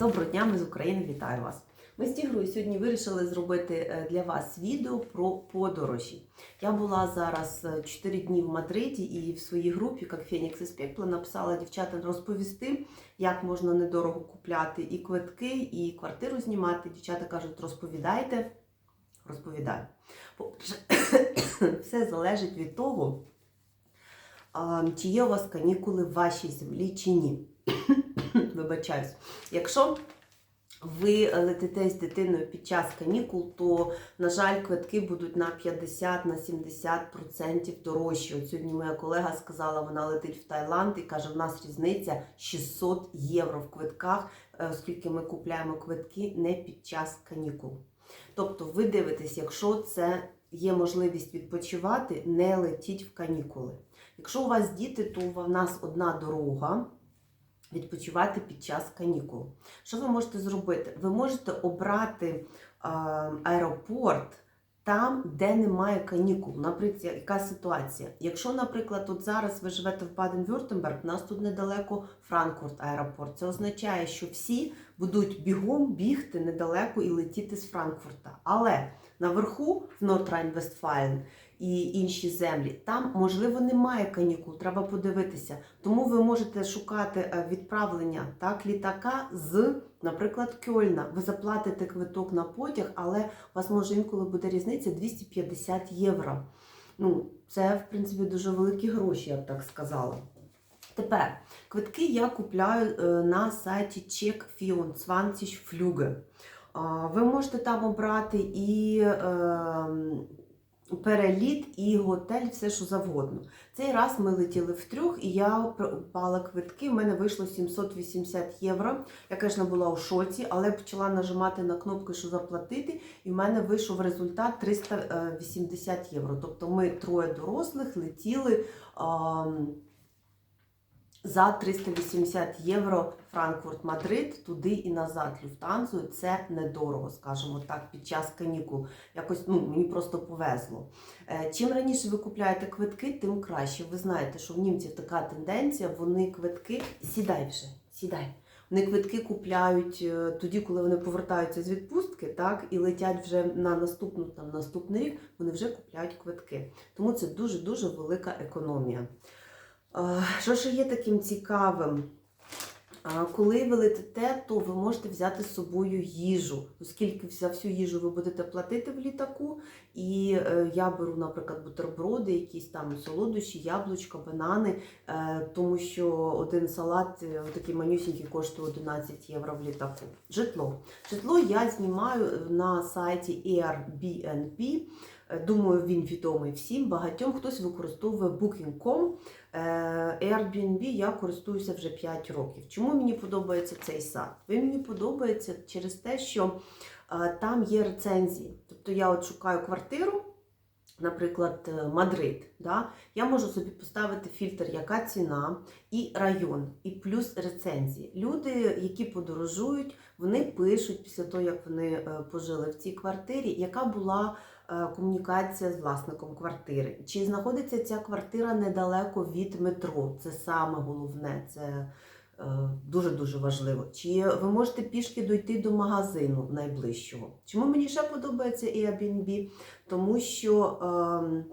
Доброго дня, ми з України, вітаю вас. Ми з Тігрою сьогодні вирішили зробити е, для вас відео про подорожі. Я була зараз 4 дні в Мадриді і в своїй групі, як Фенікс із Пекла, написала дівчатам розповісти, як можна недорого купляти і квитки, і квартиру знімати. Дівчата кажуть, розповідайте, розповідаю. Все залежить від того, чи є у вас канікули в вашій землі чи ні. Вибачаюсь. Якщо ви летите з дитиною під час канікул, то, на жаль, квитки будуть на 50-70% дорожчі. От сьогодні моя колега сказала, вона летить в Таїланд і каже, в нас різниця 600 євро в квитках, е, оскільки ми купляємо квитки не під час канікул. Тобто, ви дивитесь, якщо це є можливість відпочивати, не летіть в канікули. Якщо у вас діти, то у нас одна дорога відпочивати під час канікул. Що ви можете зробити? Ви можете обрати аеропорт там, де немає канікул. Наприклад, яка ситуація? Якщо, наприклад, от зараз ви живете в Баден-Вюртемберг, у нас тут недалеко Франкфурт аеропорт. Це означає, що всі будуть бігом бігти недалеко і летіти з Франкфурта. Але наверху, в Нортрайн-Вестфален, і інші землі. Там, можливо, немає канікул, треба подивитися. Тому ви можете шукати е, відправлення так, літака з, наприклад, Кьольна. Ви заплатите квиток на потяг, але у вас може інколи буде різниця 250 євро. Ну, це, в принципі, дуже великі гроші, я б так сказала. Тепер квитки я купляю е, на сайті Check24 Flüge. Ви можете там обрати і е, переліт, і готель, все що завгодно. Цей раз ми летіли в трьох, і я упала квитки. в мене вийшло 780 євро. Я, звісно, була у шоці, але почала нажимати на кнопки, що заплатити, і в мене вийшов результат 380 євро. Тобто ми троє дорослих летіли. А, за 380 євро Франкфурт-Мадрид, туди і назад Люфтанзою. Це недорого, скажімо так, під час канікул. Якось ну, мені просто повезло. Е, Чим раніше ви купляєте квитки, тим краще. Ви знаєте, що в німців така тенденція, вони квитки. Сідай вже, сідай. Вони квитки купляють е, тоді, коли вони повертаються з відпустки, так, і летять вже на наступну, там, наступний рік, вони вже купляють квитки. Тому це дуже-дуже велика економія. Що ж є таким цікавим? Коли ви летите, то ви можете взяти з собою їжу, оскільки за всю їжу ви будете платити в літаку. І е, я беру, наприклад, бутерброди, якісь там солодощі, яблучка, банани, е, тому що один салат, е, такий манюсінький, коштує 11 євро в літаку. Житло. Житло я знімаю на сайті Airbnb. Думаю, він відомий всім. Багатьом хтось використовує Booking.com. Airbnb я користуюся вже 5 років. Чому мені подобається цей сайт? Він мені подобається через те, що там є рецензії. Тобто я от шукаю квартиру, наприклад, Мадрид. Да? Я можу собі поставити фільтр, яка ціна, і район, і плюс рецензії. Люди, які подорожують, вони пишуть після того, як вони е, пожили в цій квартирі, яка була е, комунікація з власником квартири. Чи знаходиться ця квартира недалеко від метро? Це саме головне. Це Дуже-дуже важливо. Чи ви можете пішки дойти до магазину найближчого? Чому мені ще подобається Airbnb? Тому що е,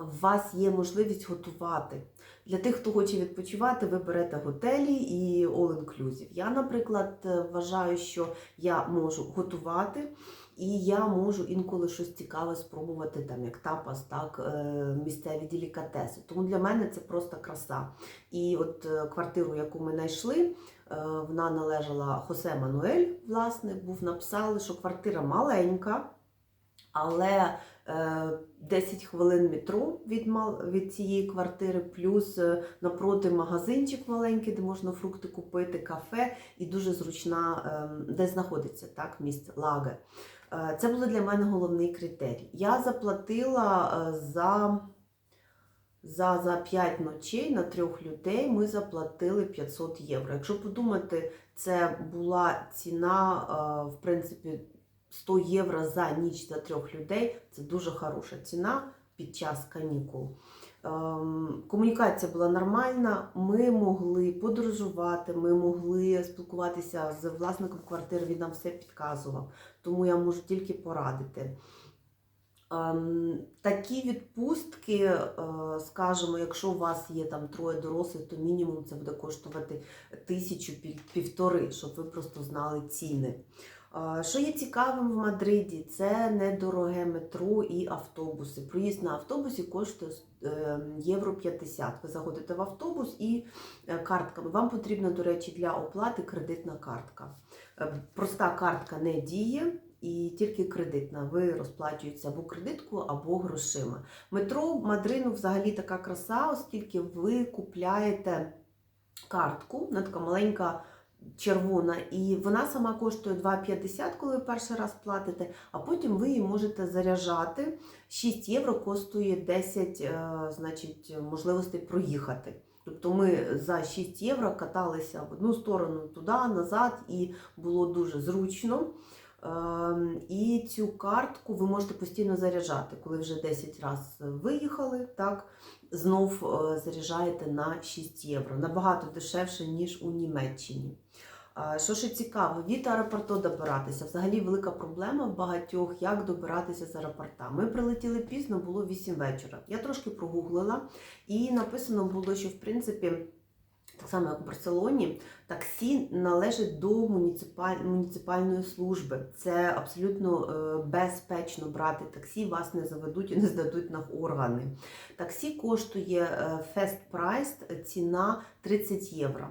у вас є можливість готувати. Для тих, хто хоче відпочивати, ви берете готелі і all-inclusive. Я, наприклад, вважаю, що я можу готувати. І я можу інколи щось цікаве спробувати, там як тапас, так е, місцеві делікатеси. Тому для мене це просто краса. І от е, квартиру, яку ми знайшли, е, вона належала Хосе Мануель, власне, був написали, що квартира маленька, але 10 хвилин метро від від цієї квартири, плюс напроти магазинчик маленький, де можна фрукти купити, кафе, і дуже зручна, ем, де знаходиться так, місце лаге. Е, це було для мене головний критерій. Я заплатила е, за за, за 5 ночей на трьох людей ми заплатили 500 євро. Якщо подумати, це була ціна, е, в принципі, 100 євро за ніч за трьох людей. Це дуже хороша ціна під час канікул. Ем, Комунікація була нормальна, ми могли подорожувати, ми могли спілкуватися з власником квартири, він нам все підказував. Тому я можу тільки порадити. Ем, Такі відпустки, е, скажімо, якщо у вас є там троє дорослих, то мінімум це буде коштувати тисячу пів- півтори, щоб ви просто знали ціни. Що є цікавим в Мадриді, це недороге метро і автобуси. Проїзд на автобусі коштує е, євро 50. Ви заходите в автобус і е, картками. Вам потрібна, до речі, для оплати кредитна картка. Е, Проста картка не діє. І тільки кредитна. Ви розплачуєтеся або кредитку, або грошима. Метро Мадрину взагалі така краса, оскільки ви купляєте картку, вона така маленька червона, і вона сама коштує 2,50, коли ви перший раз платите, а потім ви її можете заряджати. 6 євро коштує 10 е, значить, можливостей проїхати. Тобто ми за 6 євро каталися в одну сторону туди, назад, і було дуже зручно. Ем, І цю картку ви можете постійно заряджати, коли вже 10 разів виїхали, так, знов е, заряджаєте на 6 євро. Набагато дешевше, ніж у Німеччині. Що ще цікаво, від аеропорту добиратися. Взагалі велика проблема в багатьох, як добиратися з аеропорта. Ми прилетіли пізно, було 8 вечора. Я трошки прогуглила, і написано було, що в принципі. Так само, як в Барселоні, таксі належить до муніципаль... муніципальної служби. Це абсолютно е, безпечно брати таксі, вас не заведуть і не здадуть на органи. Таксі коштує fast price, ціна 30 євро.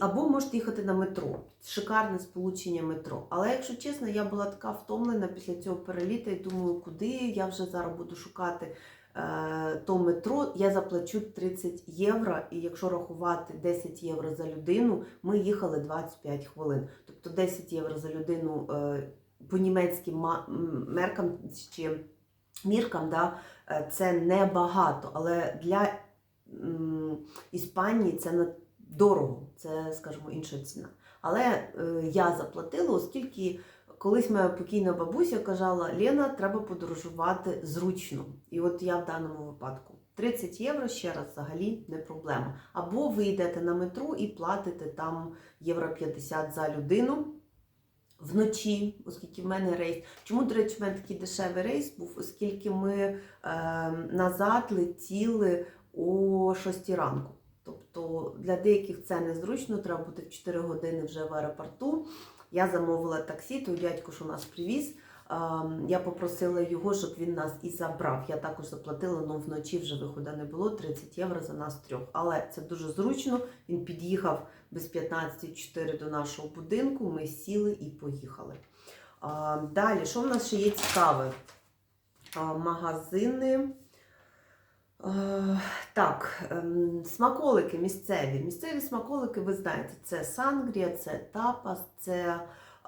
Або можете їхати на метро. Шикарне сполучення метро. Але якщо чесно, я була така втомлена після цього переліту і думаю, куди я вже зараз буду шукати то метро, я заплачу 30 євро, і якщо рахувати 10 євро за людину, ми їхали 25 хвилин. Тобто 10 євро за людину е, по німецьким меркам чи міркам, да, е, це небагато, але для Іспанії це на дорого, це, скажімо, інша ціна. Але е, я заплатила, оскільки колись моя покійна бабуся казала, Лена, треба подорожувати зручно. І от я в даному випадку. 30 євро ще раз взагалі не проблема. Або ви йдете на метро і платите там євро 50 за людину вночі, оскільки в мене рейс. Чому, до речі, в мене такий дешевий рейс був, оскільки ми е, назад летіли о 6 ранку. Тобто для деяких це незручно, треба бути в 4 години вже в аеропорту. Я замовила таксі, той дядько, що нас привіз. ем, Я попросила його, щоб він нас і забрав. Я також заплатила, але вночі вже виходу не було 30 євро за нас трьох. Але це дуже зручно. Він під'їхав без 15.04 до нашого будинку. Ми сіли і поїхали. Далі, що в нас ще є цікаве? Магазини. Е, Так, ем, смаколики місцеві. Місцеві смаколики, ви знаєте, це сангрія, це тапас, це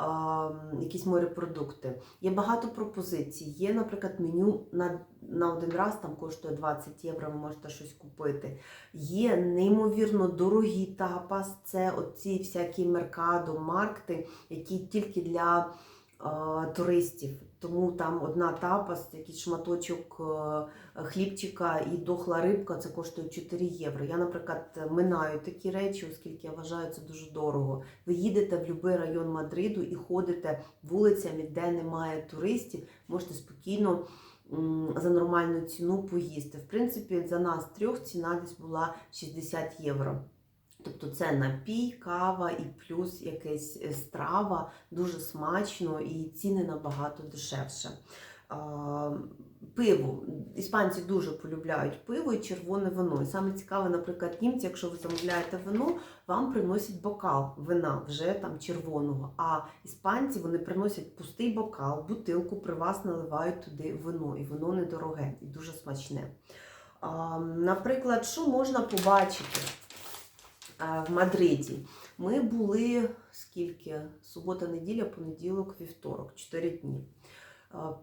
ем, якісь морепродукти. Є багато пропозицій. Є, наприклад, меню на, на один раз там коштує 20 євро, ви можете щось купити. Є неймовірно дорогі тапас, це оці всякі меркадо, маркти, які тільки для е, туристів. Тому там одна тапас, якийсь шматочок е, хлібчика і дохла рибка, це коштує 4 євро. Я, наприклад, минаю такі речі, оскільки я вважаю це дуже дорого. Ви їдете в будь-який район Мадриду і ходите вулицями, де немає туристів, можете спокійно за нормальну ціну поїсти. В принципі, за нас трьох ціна десь була 60 євро. Тобто це напій, кава і плюс якась е, страва, дуже смачно і ціни набагато дешевше. Пиво. Іспанці дуже полюбляють пиво і червоне вино. І саме цікаве, наприклад, німці, якщо ви замовляєте вино, вам приносять бокал вина вже там червоного. А іспанці вони приносять пустий бокал, бутилку, при вас наливають туди вино. І воно недороге і дуже смачне. Наприклад, що можна побачити? В Мадриді. Ми були скільки? Субота, неділя, понеділок, вівторок, 4 дні.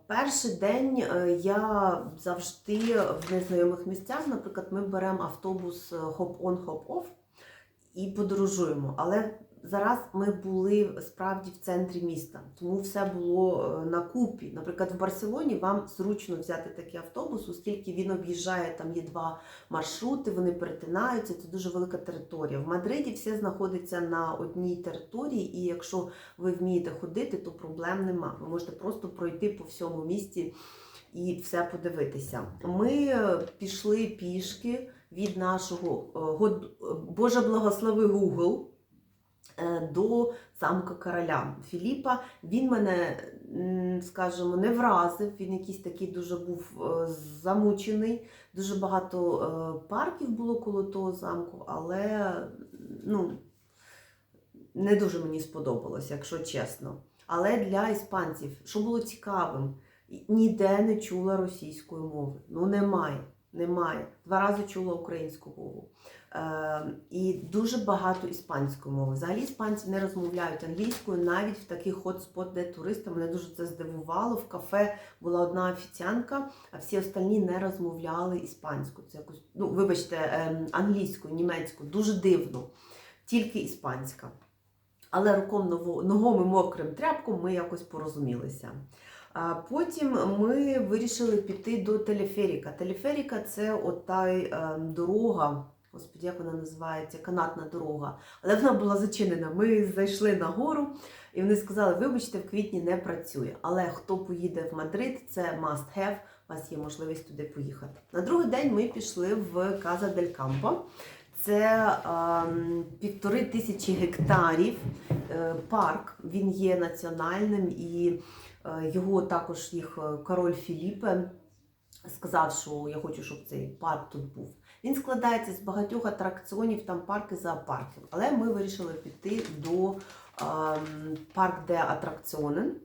Перший день е, я завжди в незнайомих місцях, наприклад, ми беремо автобус е, хоп-он, хоп-офф і подорожуємо. Але зараз ми були справді в центрі міста, тому все було е, на купі. Наприклад, в Барселоні вам зручно взяти такий автобус, оскільки він об'їжджає, там є два маршрути, вони перетинаються, це дуже велика територія. В Мадриді все знаходиться на одній території, і якщо ви вмієте ходити, то проблем нема. Ви можете просто пройти по всьому місті і все подивитися. Ми е, пішли пішки від нашого е, Боже благослови Google до замка короля Філіпа. Він мене, скажімо, не вразив. Він якийсь такий дуже був е, замучений. Дуже багато е, парків було коло того замку, але ну, не дуже мені сподобалось, якщо чесно. Але для іспанців, що було цікавим, ніде не чула російської мови. Ну немає. Немає. Два рази чула українську мову. Е, і дуже багато іспанської мови. Взагалі іспанці не розмовляють англійською навіть в таких хот-спот, де туристи. Мене дуже це здивувало. В кафе була одна офіціантка, а всі остальні не розмовляли іспанською. Це якось, ну, вибачте, е, англійською, німецькою. Дуже дивно. Тільки іспанська. Але руком ногом і мокрим тряпком ми якось порозумілися. Потім ми вирішили піти до телеферіка. Телеферіка це ота е, дорога, господи, як вона називається, канатна дорога. Але вона була зачинена. Ми зайшли на гору і вони сказали, вибачте, в квітні не працює. Але хто поїде в Мадрид, це must have, у вас є можливість туди поїхати. На другий день ми пішли в Каза дель Кампо. Це ем, півтори тисячі гектарів е, парк. Він є національним і е, його також їх е, король Філіппе сказав, що я хочу, щоб цей парк тут був. Він складається з багатьох атракціонів, там парки зоопарків. Але ми вирішили піти до ем, парк де атракціонен.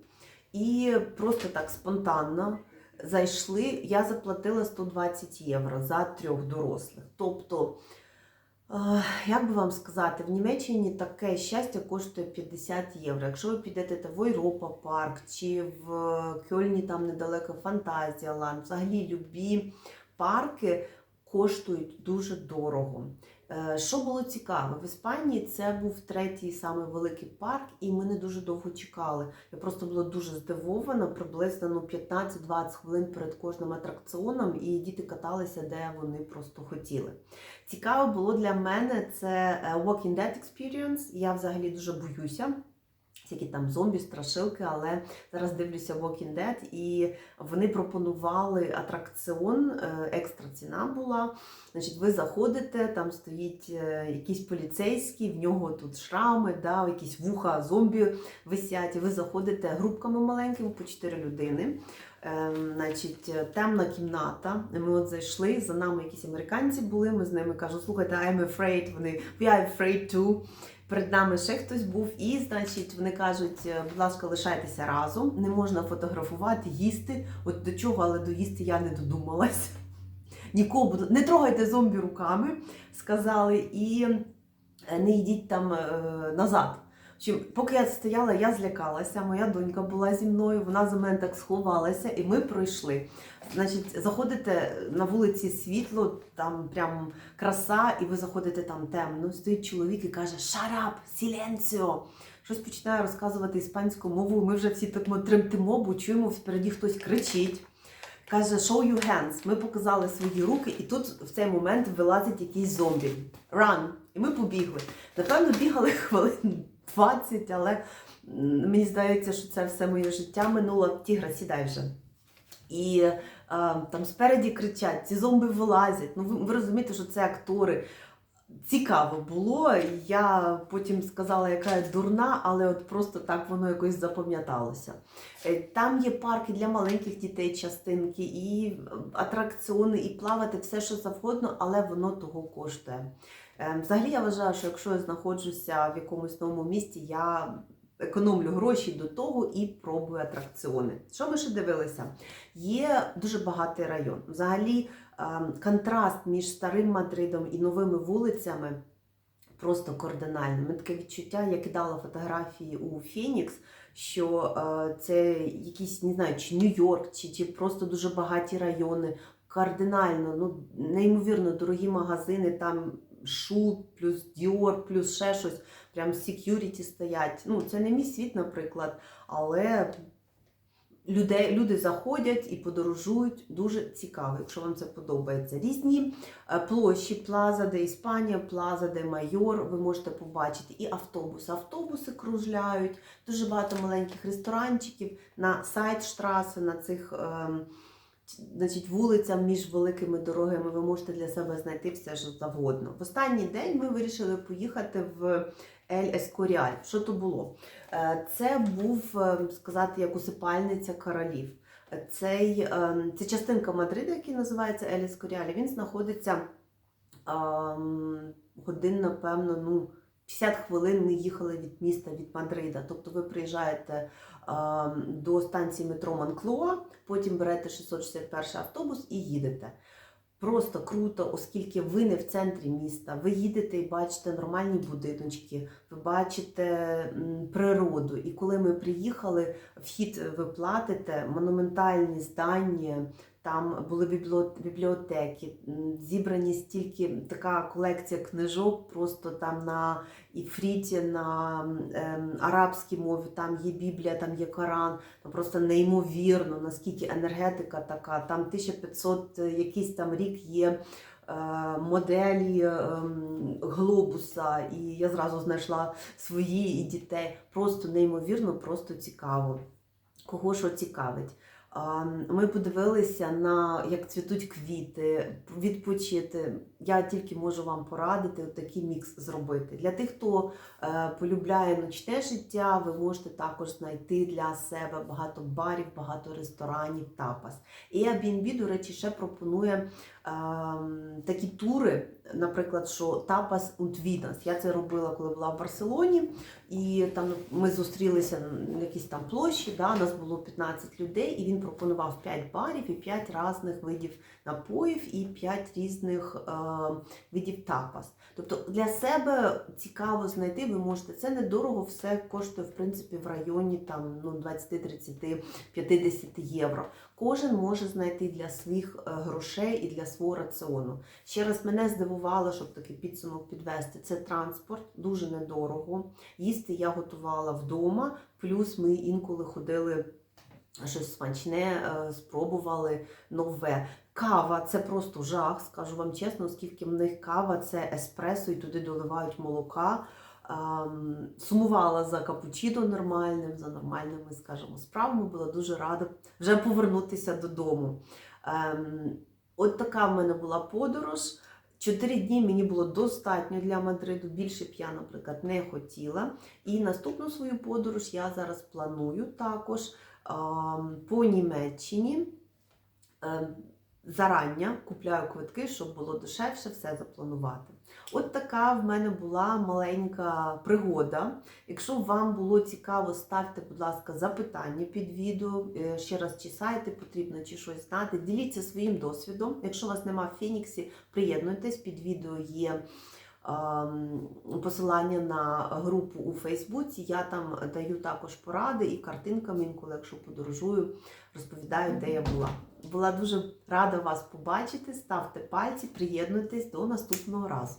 І просто так спонтанно зайшли. Я заплатила 120 євро за трьох дорослих. Тобто, е, як би вам сказати, в Німеччині таке щастя коштує 50 євро. Якщо ви підете в Європа парк чи в Кьольні, там недалеко Фантазія Ланд, взагалі любі парки коштують дуже дорого. Е, Що було цікаво, в Іспанії це був третій самий великий парк, і ми не дуже довго чекали. Я просто була дуже здивована, приблизно ну, 15-20 хвилин перед кожним атракціоном, і діти каталися, де вони просто хотіли. Цікаво було для мене це е, Walking Dead Experience. Я взагалі дуже боюся. Всякі там зомбі, страшилки, але зараз дивлюся Walking Dead, і вони пропонували атракціон, е, екстра ціна була. Значить, ви заходите, там стоїть е, якийсь поліцейський, в нього тут шрами, да, якісь вуха зомбі висять. І ви заходите групками маленькими по 4 людини. Ем, значить, е, темна кімната. Ми от зайшли, за нами якісь американці були. Ми з ними кажу, слухайте, I'm afraid. Вони we are afraid too. Перед нами ще хтось був, і значить, вони кажуть, е, будь ласка, лишайтеся разом, не можна фотографувати, їсти. От до чого, але доїсти я не додумалась. Нікого не трогайте зомбі руками, сказали, і е, не йдіть там е, назад. Чим, поки я стояла, я злякалася. Моя донька була зі мною, вона за мене так сховалася, і ми пройшли. Значить, заходите на вулиці світло, там прям краса, і ви заходите там темно. Стоїть чоловік і каже: Шарап, сіленціо. Щось починає розказувати іспанською мовою. Ми вже всі так тремтимо, бо чуємо спереді хтось кричить. Каже, show your hands. Ми показали свої руки, і тут в цей момент вилазить якийсь зомбі. Run. І ми побігли. Напевно, бігали хвилин 20, але мені здається, що це все моє життя минуло. Тігра, сідай вже. І е, там спереді кричать, ці зомби вилазять. Ну, ви, ви розумієте, що це актори. Цікаво було. Я потім сказала, яка я дурна, але от просто так воно якось запам'яталося. Е, Там є парки для маленьких дітей, частинки, і атракціони, і плавати, все, що завгодно, але воно того коштує. Е, Взагалі я вважаю, що якщо я знаходжуся в якомусь новому місті, я економлю гроші до того і пробую атракціони. Що ми ще дивилися? Є дуже багатий район. Взагалі, ем, контраст між старим Мадридом і новими вулицями просто кардинальний. Мене таке відчуття, я кидала фотографії у Фінікс, що е, це якийсь, не знаю, чи Нью-Йорк, чи, чи просто дуже багаті райони. Кардинально, ну неймовірно дорогі магазини, там Шу, плюс Dior, плюс ще щось, прям security стоять. Ну, це не мій світ, наприклад, але людей, люди заходять і подорожують. Дуже цікаво, якщо вам це подобається. Різні е, площі, Плаза де Іспанія, Плаза де Майор. Ви можете побачити і автобуси. Автобуси кружляють, дуже багато маленьких ресторанчиків на Сайдштраси, на цих. ем, Значить, вулицям між великими дорогами ви можете для себе знайти все що завгодно. В останній день ми вирішили поїхати в Ель Ескоріаль. Що то було? Е, Це був е, сказати як усипальниця королів. Цей, е, це частинка Мадрида, який називається Ель Ескоріаль. Він знаходиться ем, годин, напевно, ну. 50 хвилин ми їхали від міста від Мадрида. Тобто ви приїжджаєте до станції метро Манклоа, потім берете 661 автобус і їдете. Просто круто, оскільки ви не в центрі міста. Ви їдете і бачите нормальні будиночки, ви бачите природу. І коли ми приїхали, вхід ви платите, монументальні здання. Там були бібліотеки, зібрані стільки така колекція книжок, просто там на іфріті, на ем, арабській мові, там є Біблія, там є Коран. Ну, просто неймовірно, наскільки енергетика така. Там 1500 якийсь там рік є е, моделі ем, глобуса, і я зразу знайшла свої і дітей. Просто неймовірно, просто цікаво. Кого що цікавить. Ми подивилися на як цвітуть квіти, відпочити. Я тільки можу вам порадити такий мікс зробити. Для тих, хто е, полюбляє ночне життя, ви можете також знайти для себе багато барів, багато ресторанів, тапас. І Airbnb, до речі, ще пропонує ем, такі тури, наприклад, що тапас und Vidas. Я це робила, коли була в Барселоні, і там ми зустрілися на якійсь там площі. Да, нас було 15 людей, і він пропонував 5 барів і 5 різних видів напоїв і 5 різних е, видів тапас. Тобто для себе цікаво знайти, ви можете. Це недорого, все коштує в принципі в районі там ну 20, 30, 50 євро. Кожен може знайти для своїх е, грошей і для свого раціону. Ще раз мене здивувало, щоб такий підсумок підвести. Це транспорт, дуже недорого. Їсти я готувала вдома, плюс ми інколи ходили. Щось смачне е, спробували нове. Кава це просто жах, скажу вам чесно, оскільки в них кава це еспресо і туди доливають молока. Ем, Сумувала за капучино нормальним, за нормальними, скажімо, справами. Була дуже рада вже повернутися додому. Ем, От така в мене була подорож. Чотири дні мені було достатньо для Мадриду. Більше б я, наприклад, не хотіла. І наступну свою подорож я зараз планую також по Німеччині. Ем, Зарання купляю квитки, щоб було дешевше все запланувати. От така в мене була маленька пригода. Якщо вам було цікаво, ставте, будь ласка, запитання під відео. Е, Ще раз чи сайти потрібно, чи щось знати. Діліться своїм досвідом. Якщо у вас нема в Фініксі, приєднуйтесь. Під відео є посилання на групу у Фейсбуці. Я там даю також поради і картинками, інколи, якщо подорожую, розповідаю, де я була. Була дуже рада вас побачити. Ставте пальці, приєднуйтесь до наступного разу.